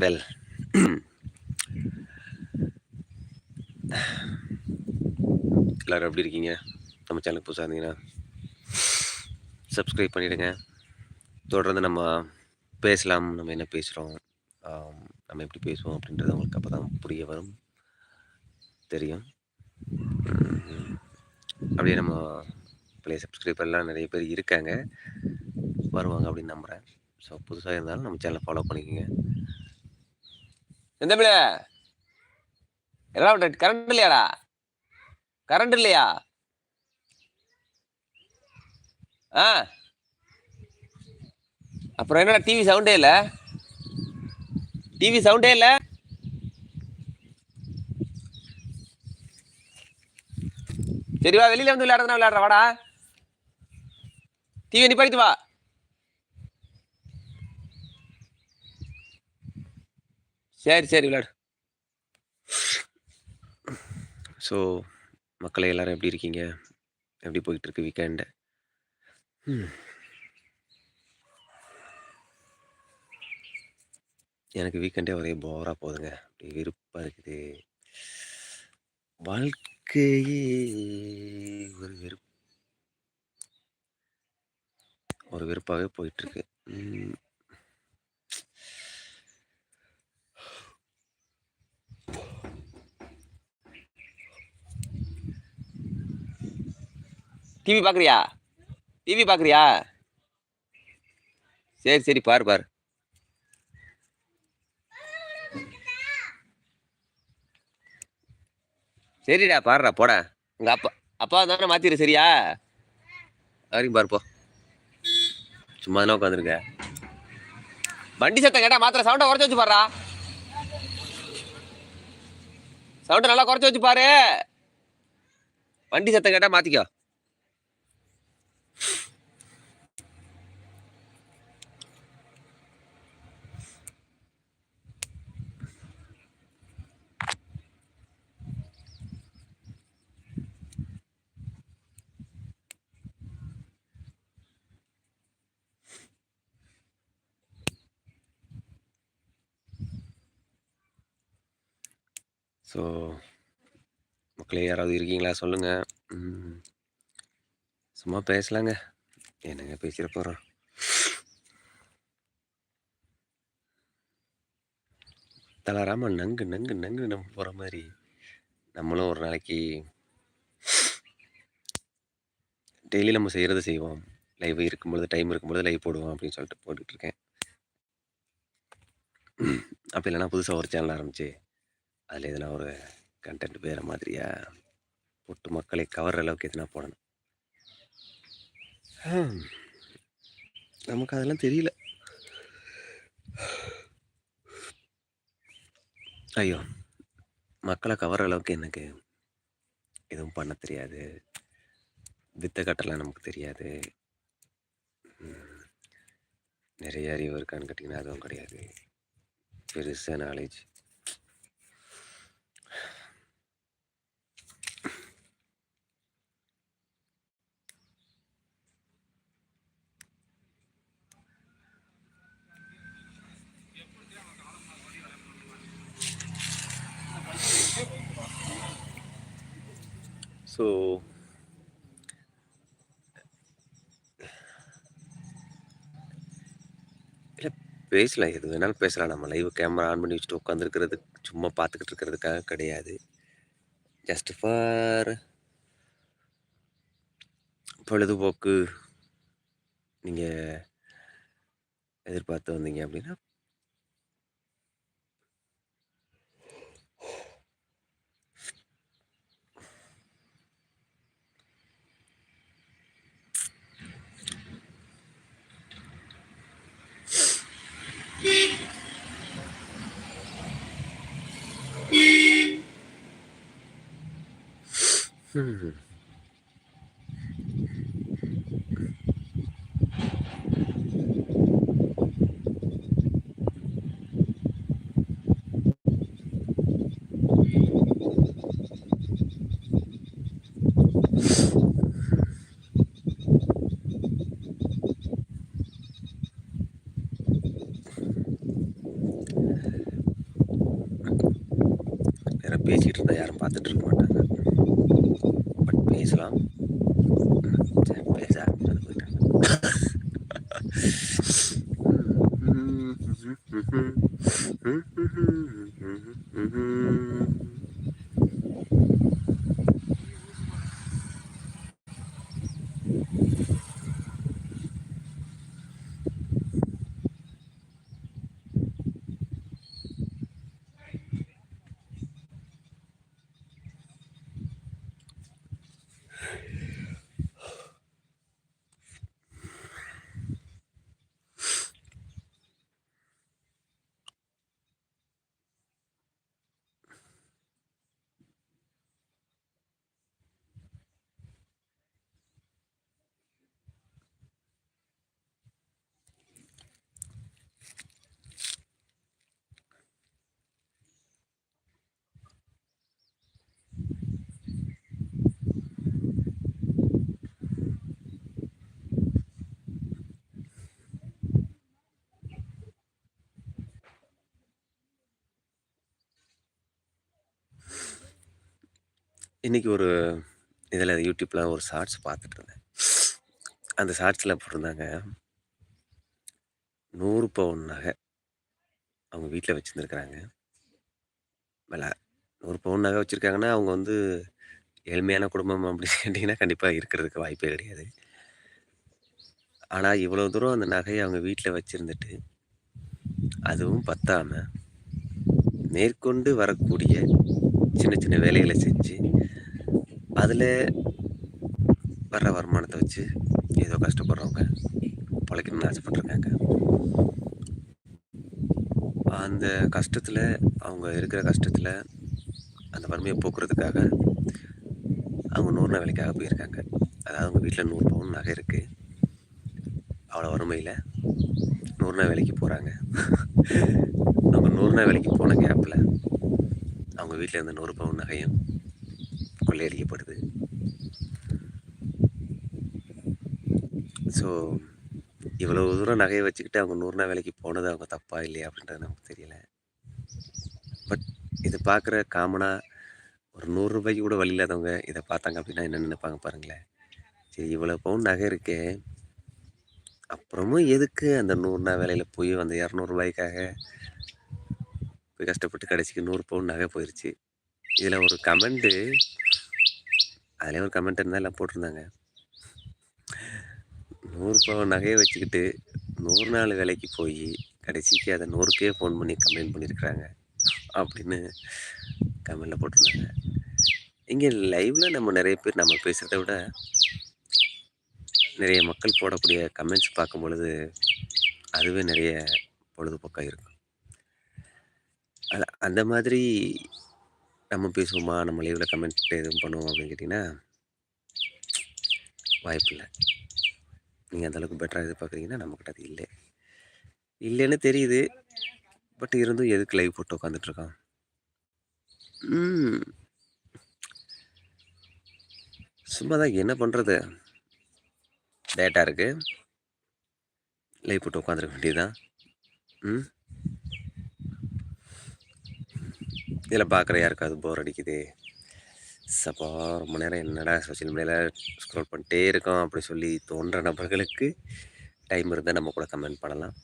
Well எல்லோரும் எப்படி இருக்கீங்க? நம்ம சேனலுக்கு புதுசாக இருந்தீங்கன்னா சப்ஸ்கிரைப் பண்ணிவிடுங்க தொடர்ந்து நம்ம பேசலாம். நம்ம என்ன பேசுகிறோம் நம்ம எப்படி பேசுவோம் அப்படின்றது உங்களுக்கு அப்போ தான் புரிய வரும். தெரியும். அப்படியே நம்ம பழைய சப்ஸ்கிரைபர்லாம் நிறைய பேர் இருக்காங்க. வருவாங்க அப்படின்னு நம்புகிறேன் ஸோ புதுசாக இருந்தாலும் நம்ம சேனலை ஃபாலோ பண்ணிக்கோங்க. எந்த பிள்ளை? எல்லாம் கரண்ட் இல்லையாடா? கரண்ட் இல்லையா? ஆ? அப்புறம் என்னடா டிவி சவுண்டே இல்லை? டிவி சவுண்டே இல்லை? சரி வா வெளியில வந்து விளையாடுறதுனா விளையாடுற வாடா. டிவி நிப்பாடித்து வா. சரி சரி விளையாடு ஸோ மக்களே எல்லாரும் எப்படி இருக்கீங்க? எப்படி போயிட்டு இருக்கு வீக்கெண்டு எனக்கு வீக்கெண்டே ஒரே போராக போகுதுங்க. அப்படி வெறுப்பாக இருக்குது. வாழ்க்கையே ஒரு வெறுப் ஒரு வெறுப்பாகவே போயிட்டுருக்கு. டிவி பார்க்குறியா டிவி பார்க்குறியா சரி சரி பாரு பாரு. சரிடா பாருடா போடா. உங்கள் அப்பா அப்பா தானே மாற்றிடு சரியா? வரைக்கும் பாருப்போ போ. சும்மா தானே உட்காந்துருக்க. வண்டி சத்தம் கேட்டா மாத்திர சவுண்டை குறைச்சி வச்சு பாருடா. சவுண்டை நல்லா குறைச்சி வச்சு பாரு. வண்டி சத்தம் கேட்டால் மாற்றிக்கோ ஸோ மக்களே யாராவது இருக்கீங்களா? சொல்லுங்கள் சும்மா பேசலாங்க. என்னங்க பேசிட போகிறோம் தளராம நங்கு நங்கு நங்கு நம்ம போகிற மாதிரி நம்மளும் ஒரு நாளைக்கு டெய்லி நம்ம செய்கிறத செய்வோம். லைவ் இருக்கும்பொழுது டைம் இருக்கும்பொழுது லைவ் போடுவோம் அப்படின்னு சொல்லிட்டு போட்டுட்ருக்கேன் அப்படி இல்லைன்னா புதுசாக ஒரு சேனல் ஆரம்பிச்சு அதில் எதனா ஒரு கண்டென்ட் வேறு மாதிரியா? போட்டு மக்களை கவர்ற அளவுக்கு எதனா போடணும். நமக்கு அதெல்லாம் தெரியல. ஐயோ. மக்களை கவர்ற அளவுக்கு எனக்கு எதுவும் பண்ண தெரியாது. வித்த கட்டலாம் நமக்கு தெரியாது. நிறைய அறிவு இருக்கான்னு கேட்டிங்கன்னா அதுவும் கிடையாது. பெருசாக நாலேஜ் ஸோ இல்லை பேசலாம் எது வேணாலும் பேசலாம். நம்ம லைவ் கேமரா ஆன் பண்ணி வச்சுட்டு உட்காந்துருக்கிறது சும்மா பார்த்துக்கிட்டு இருக்கிறதுக்காக கிடையாது. ஜஸ்ட் ஃபார் பொழுதுபோக்கு. நீங்கள் எதிர்பார்த்து வந்தீங்க அப்படின்னா பேசிகிட்டு இருந்தா யாரும் பார்த்துட்டு இருக்கோம் இன்றைக்கி ஒரு இதில் யூடியூப்பில் ஒரு ஷார்ட்ஸ் பார்த்துட்டு இருந்தேன். அந்த ஷார்ட்ஸில் போட்டிருந்தாங்க. நூறு பவுன் நகை. அவங்க வீட்டில் வச்சுருந்துருக்குறாங்க மேலே நூறு பவுன் நகை வச்சுருக்காங்கன்னா அவங்க வந்து ஏழ்மையான குடும்பம் அப்படின்னு கேட்டிங்கன்னா கண்டிப்பாக இருக்கிறதுக்கு வாய்ப்பே கிடையாது. ஆனால் இவ்வளோ தூரம் அந்த நகையை அவங்க வீட்டில் வச்சுருந்துட்டு அதுவும் பத்தாமல் மேற்கொண்டு வரக்கூடிய சின்ன சின்ன வேலைகளை செஞ்சு, அதில் வர்ற வருமானத்தை வச்சு ஏதோ கஷ்டப்படுறவங்க பழைக்கணும்னு ஆசைப்பட்டிருக்காங்க. அந்த கஷ்டத்தில் அவங்க இருக்கிற கஷ்டத்தில் அந்த வறுமையை போக்குறதுக்காக, அவங்க நூறுநாள் வேலைக்காக போயிருக்காங்க. அதாவது அவங்க வீட்டில் நூறு பவுன் நகை இருக்குது அவ்வளோ வறுமையில நூறுநாள் வேலைக்கு போகிறாங்க அவங்க நூறுநாள் வேலைக்கு போன கேப்பில் அவங்க வீட்டில் இருந்த நூறு பவுன் நகையும் கொள்ளையடிக்கப்படுது. ஸோ, இவ்வளவு தூரம் நகையை வச்சுக்கிட்டு அவங்க நூறுனா வேலைக்கு போனது அவங்க தப்பா இல்லையா அப்படின்றது நமக்கு தெரியல. பட் இதை பார்க்குற காமனாக ஒரு நூறுரூபாய்க்கு கூட வழி இல்லாதவங்க இதை பார்த்தாங்க அப்படின்னா என்ன நினைப்பாங்க பாருங்களேன். சரி இவ்வளோ பவுன் நகை இருக்கே. அப்புறமும் எதுக்கு அந்த நூறுனா வேலையில் போய் அந்த இரநூறுபாய்க்காக போய் கஷ்டப்பட்டு கடைசிக்கு நூறு பவுன் நகை போயிடுச்சு இதில் ஒரு கமெண்ட்டு அதிலே ஒரு கமெண்ட் இருந்தால் எல்லாம் போட்டிருந்தாங்க. நூறு பவன் நகையை வச்சுக்கிட்டு நூறு நாள் வேலைக்கு போய் கடைசிக்கு அதை நூறுக்கே ஃபோன் பண்ணி கம்ப்ளைண்ட் பண்ணியிருக்கிறாங்க. அப்படின்னு கமெண்டில் போட்டிருந்தாங்க. இங்கே லைவில் நம்ம நிறைய பேர் நம்ம பேசுகிறத விட, நிறைய மக்கள் போடக்கூடிய கமெண்ட்ஸ் பார்க்கும் பொழுது அதுவே நிறைய பொழுதுபோக்காக இருக்கும். அத அந்த மாதிரி நம்ம பேசுவோமா? நம்ம லைவில் கமெண்ட் எதுவும் பண்ணுவோம் அப்படின்னு கேட்டிங்கன்னா வாய்ப்பில்லை நீங்கள் அந்தளவுக்கு பெட்டராக பெட்டரா எதிர்பார்க்குறீங்கன்னா, நம்மக்கிட்ட அது இல்லை இல்லைன்னு தெரியுது. பட் இருந்தும் எதுக்கு லைவ் போட்டு உட்காந்துட்ருக்கான் சும்மா தான் என்ன பண்ணுறது டேட்டா இருக்குது லைவ் போட்டு உட்காந்துருக்க வேண்டியது தான். ம். இதில் பார்க்குற யாருக்காவது போர் அடிக்குது. சப்பா! ரொம்ப நேரம் என்னடா சோசியல் மீடியாவில் ஸ்க்ரோல் பண்ணிட்டே இருக்கோம் அப்படி சொல்லி தோன்ற நபர்களுக்கு டைம் இருந்தால் நம்ம கூட கமெண்ட் பண்ணலாம்.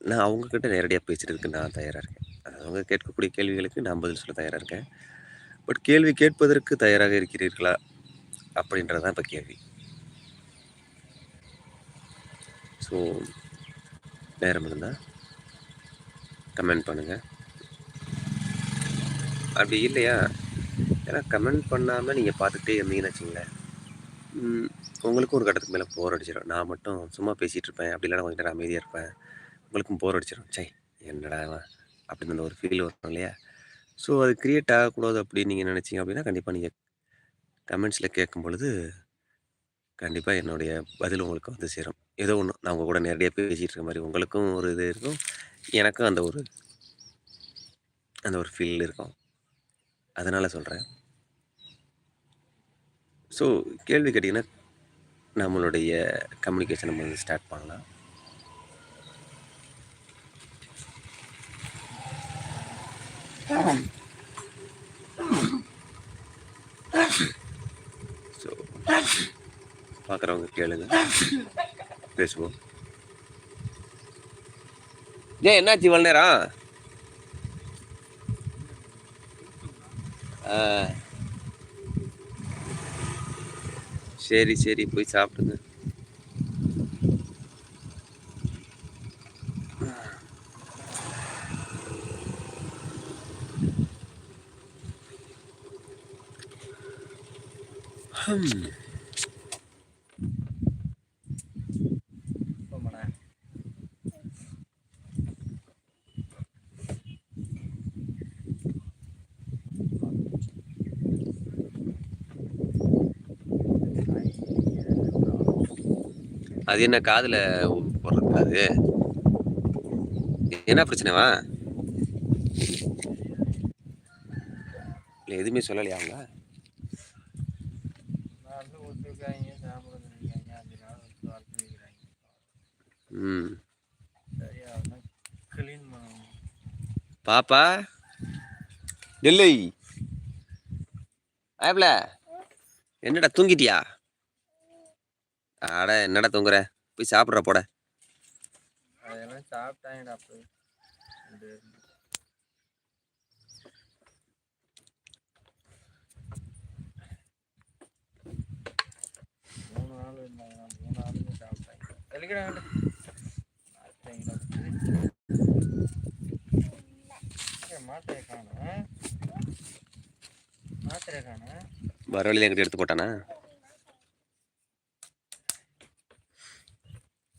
நான் அவங்கக்கிட்ட நேரடியாக பேசுகிறதுக்கு பேசுறதுக்கு நான் தயாராக இருக்கேன். அவங்க கேட்கக்கூடிய கேள்விகளுக்கு நான் பதில் சொல்ல தயாராக இருக்கேன். பட் கேள்வி கேட்பதற்கு தயாராக இருக்கிறீர்களா? அப்படின்றது தான் இப்போ கேள்வி. ஸோ, நேரம் இருந்தால் கமெண்ட் பண்ணுங்கள் அப்படி இல்லையா, ஏன்னா கமெண்ட் பண்ணாமல் நீங்கள் பார்த்துக்கிட்டே இருந்தீங்கன்னு வச்சுங்களேன் உங்களுக்கும் ஒரு கட்டத்துக்கு மேலே போர் அடிச்சிடும் நான் மட்டும் சும்மா பேசிகிட்டு இருப்பேன். அப்படி இல்லைனா கொஞ்சம் நேரம் இருப்பேன். உங்களுக்கும் போர் அடிச்சிடும் ச்சை! என்னடா அப்படின்னு ஒரு ஃபீல் வரும் இல்லையா? ஸோ, அது க்ரியேட் ஆகக்கூடாது அப்படின்னு நீங்கள் நினச்சிங்க அப்படின்னா, கண்டிப்பாக நீங்கள் கமெண்ட்ஸில் கேட்கும் பொழுது கண்டிப்பாக என்னுடைய பதில் உங்களுக்கு வந்து சேரும். ஏதோ ஒன்று நான் உங்கள் கூட நேரடியாக பேசிகிட்டு இருக்க மாதிரி உங்களுக்கும் ஒரு இது இருக்கும். எனக்கும் அந்த ஒரு அந்த ஒரு ஃபீல் இருக்கும். அதனால் சொல்கிறேன் ஸோ கேள்வி கேட்டிங்கன்னா நம்மளுடைய கம்யூனிகேஷன் நம்ம வந்து ஸ்டார்ட் பண்ணலாம். ஸோ பார்க்குறவங்க கேளுங்க. பேசுவோம். ஏன் என்னாச்சு இவ்வளோ நேரம் ஆ. சரி சரி போய் சாப்பிடுங்க Hmm. அது என்ன காதுல போடுறது அது என்ன பிரச்சனைவா இல்லை எதுவுமே சொல்லலையா அவங்க? ம். பாப்பா? டெல்லி ஆப்ல என்னடா தூங்கிட்டியா? அட என்னடா தூங்குற? போய் சாப்பிட்ற போட. அதெல்லாம் சாப்பிட்டாங்கடா இது. மூணு இருந்தாங்க மூணு நாளுமே சாப்பிட்டாங்க. தெளிக்கிறாங்க மாத்திரை காணும். மாத்திரை காணும். வர வழியில் என்கிட்ட எடுத்து போட்டானா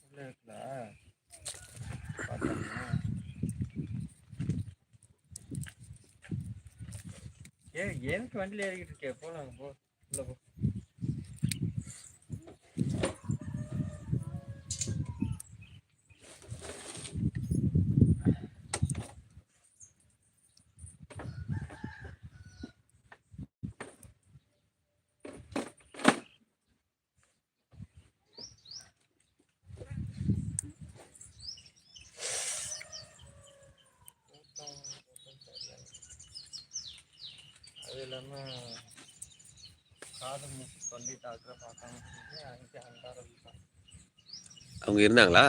உள்ள இருக்குல்ல பார்த்தோம்னா ஏ எனக்கு வண்டியில் ஏறிக்கிட்டு இருக்கே போகலாம் போ. உள்ள போ. அவங்க இருந்தாங்களா?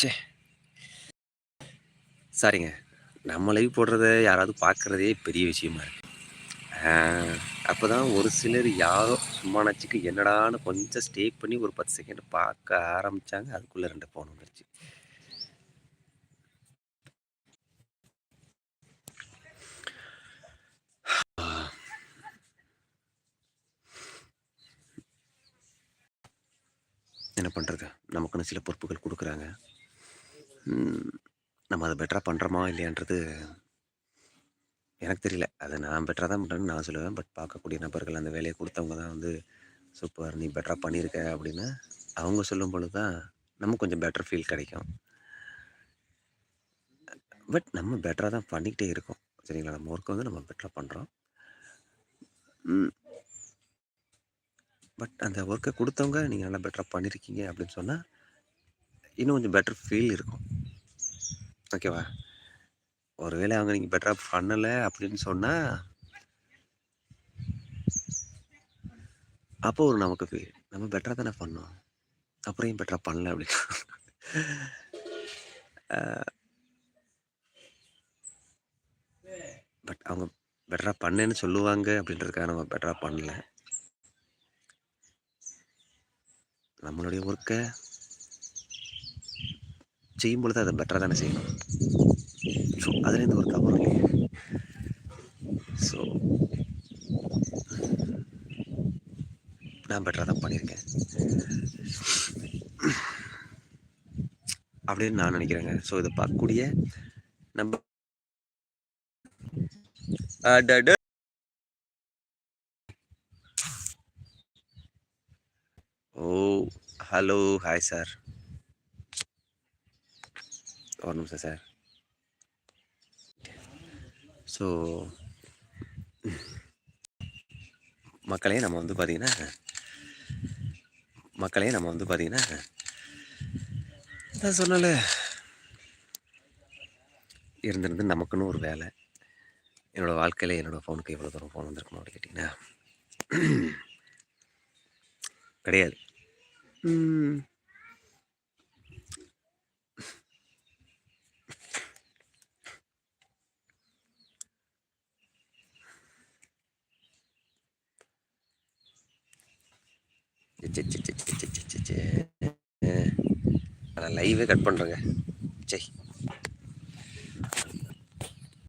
சே சாரிங்க. நம்ம லைவ் போடுறத யாராவது பார்க்குறதே பெரிய விஷயமா இருக்கு. அப்போ தான் ஒரு சிலர் யாரோ சும்மா நச்சுக்கு என்னடான்னு கொஞ்சம் ஸ்டே பண்ணி ஒரு பத்து செகண்ட் பார்க்க ஆரம்பிச்சாங்க. அதுக்குள்ளே ரெண்டு ஃபோன் வந்துருச்சு. என்ன பண்ணுறது நமக்குன்னு சில பொறுப்புகள் கொடுக்குறாங்க. நம்ம அதை பெட்டராக பண்ணுறோமா இல்லையான்றது எனக்கு தெரியல. அதை நான் பெட்டராக தான் பண்ணுறேன்னு நான் சொல்லுவேன். பட் பார்க்கக்கூடிய நபர்கள் அந்த வேலையை கொடுத்தவங்க தான் வந்து சூப்பர் நீ பெட்டராக பண்ணியிருக்க அப்படின்னு அவங்க சொல்லும் பொழுது தான் நமக்கு கொஞ்சம் பெட்டர் ஃபீல் கிடைக்கும். பட் நம்ம பெட்டராக தான் பண்ணிக்கிட்டே இருக்கோம். சரிங்களா? நம்ம ஒர்க்கை வந்து நம்ம பெட்டராக பண்ணுறோம் பட் அந்த ஒர்க்கை கொடுத்தவங்க நீங்கள் நல்லா பெட்டராக பண்ணியிருக்கீங்க அப்படின்னு சொன்னால் இன்னும் கொஞ்சம் பெட்டர் ஃபீல் இருக்கும். ஓகேவா ஒருவேளை அவங்க நீங்கள் பெட்டராக பண்ணலை அப்படின்னு சொன்னால் அப்போ ஒரு நமக்கு ஃபீல் நம்ம பெட்டராக தானே பண்ணோம். அப்புறம் ஏன் பெட்டராக பண்ணல அப்படின்னு. பட் அவங்க பெட்டராக பண்ணேன்னு சொல்லுவாங்க அப்படின்றதுக்காக நம்ம பெட்டராக பண்ணல. நம்மளுடைய ஒர்க்கை செய்யும் பொழுது அதை பெட்டராக தானே செய்யணும். ஸோ அதுலேருந்து ஒரு தவறு இல்லையே. ஸோ நான் பெட்டராக தான் பண்ணியிருக்கேன். அப்படின்னு நான் நினைக்கிறேங்க. ஸோ இதை பார்க்கக்கூடிய நம்ம ஓ. ஹலோ ஹாய் சார் ஒரு நிமிஷம் சார் ஸோ மக்களே நம்ம வந்து பார்த்தீங்கன்னா மக்களே நம்ம வந்து பார்த்தீங்கன்னா நான் சொன்னல இருந்திருந்து நமக்குன்னு ஒரு வேலை. என்னோடய வாழ்க்கையில் என்னோடய ஃபோனுக்கு எவ்வளோ தூரம் ஃபோன் வந்திருக்கணும் அப்படின்னு கேட்டிங்கன்னா கிடையாது. நான் லைவே கட் பண்ணுறேங்க சே